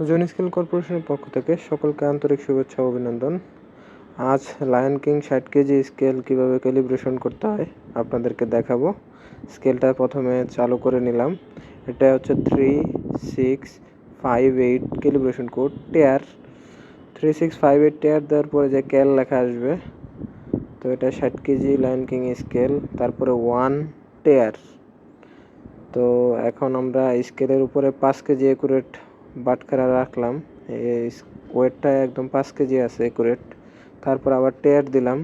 ওজন স্কেল কর্পোরেশনের পক্ষ থেকে সকলকে আন্তরিক শুভেচ্ছা অভিনন্দন। আজ লায়ন কিং ষাট কেজি স্কেল কীভাবে ক্যালিব্রেশন করতে হয় আপনাদেরকে দেখাবো। স্কেলটা প্রথমে চালু করে নিলাম। এটা হচ্ছে three six five eight calibration code tare three six five eight tare দেওয়ার পরে যে ক্যাল লেখা আসবে, তো এটা ষাট কেজি লায়ন কিং স্কেল, তারপরে ওয়ান টেয়ার তো এখন আমরা স্কেলের উপরে পাঁচ কেজি একুরেট বাটখারা রাখলাম। ওয়েটটা একদম পাঁচ কেজি আছে একুরেট তারপর আবার টেয়ার দিলাম।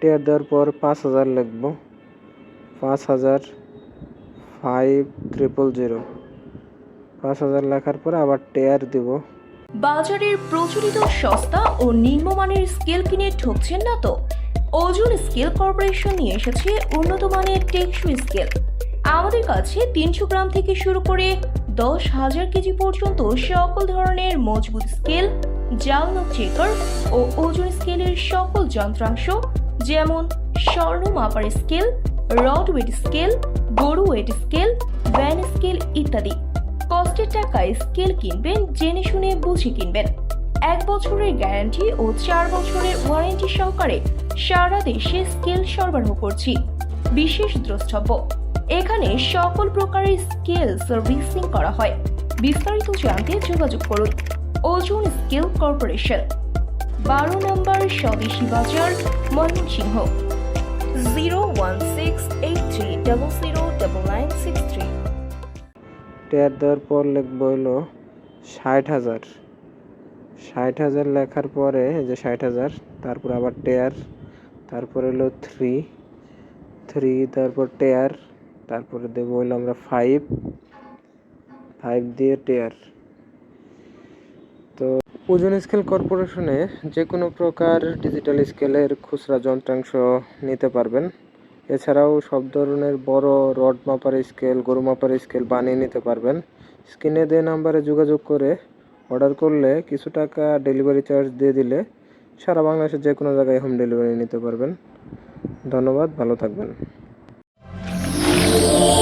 টেয়ার দেওয়ার পর পাঁচ হাজার লিখব পাঁচ হাজার ফাইভ ট্রিপল জিরো পাঁচ হাজার লেখার পর আবার টেয়ার দিব। বাজারের প্রচলিত সস্তা ও নিম্নমানের স্কেল কিনে ঠকছেন না তো? ওজন স্কেল কর্পোরেশন নিয়ে এসেছে উন্নত মানের টেকসই স্কেল আমাদের কাছে তিনশো গ্রাম থেকে শুরু করে দশ হাজার কেজি পর্যন্ত সকল ধরনের মজবুত স্কেল, জাল নখ চেকার ও ওজন স্কেলের সকল যন্ত্রাংশ, যেমন স্বর্ণ মাপার স্কেল, রড ওয়েট স্কেল, গরু ওয়েট স্কেল, ভ্যান স্কেল ইত্যাদি। কষ্টের টাকায় স্কেল কিনবেন, জেনে শুনে বুঝে কিনবেন। এক বছরের গ্যারান্টি ও চার বছরের ওয়ারেন্টি সহকারে সারা দেশে স্কেল সরবরাহ করছি। বিশেষ দ্রষ্টব্য। এখানে সকল প্রকারের স্কেল সার্ভিসিং করা হয়। বিস্তারিত জানতে যোগাযোগ করুন। ওজন স্কেল কর্পোরেশন। বারো number Swadeshi Bazar, Mymensingh. Zero one six eight three double zero double nine six three. Tare দেওয়ার পর লিখব হলো ষাট হাজার। ষাট হাজার লেখার পরে যে ষাট হাজার, তারপর আবার টেয়ার, তারপর হলো থ্রি। থ্রি, তারপর টেয়ার তারপরে দেবো হলো আমরা ফাইভ ফাইভ দিয়ে টেয়ার তো ওজন স্কেল কর্পোরেশনে যে কোনো প্রকার ডিজিটাল স্কেলের খুচরা যন্ত্রাংশ নিতে পারবেন। এছাড়াও সব ধরনের বড় রড মাপার স্কেল গরু মাপার স্কেল বানিয়ে নিতে পারবেন। স্ক্রিনে দেওয়া নাম্বারে যোগাযোগ করে অর্ডার করলে কিছু টাকা ডেলিভারি চার্জ দিয়ে দিলে সারা বাংলাদেশের যে কোনো জায়গায় হোম ডেলিভারি নিতে পারবেন। ধন্যবাদ, ভালো থাকবেন। Yeah.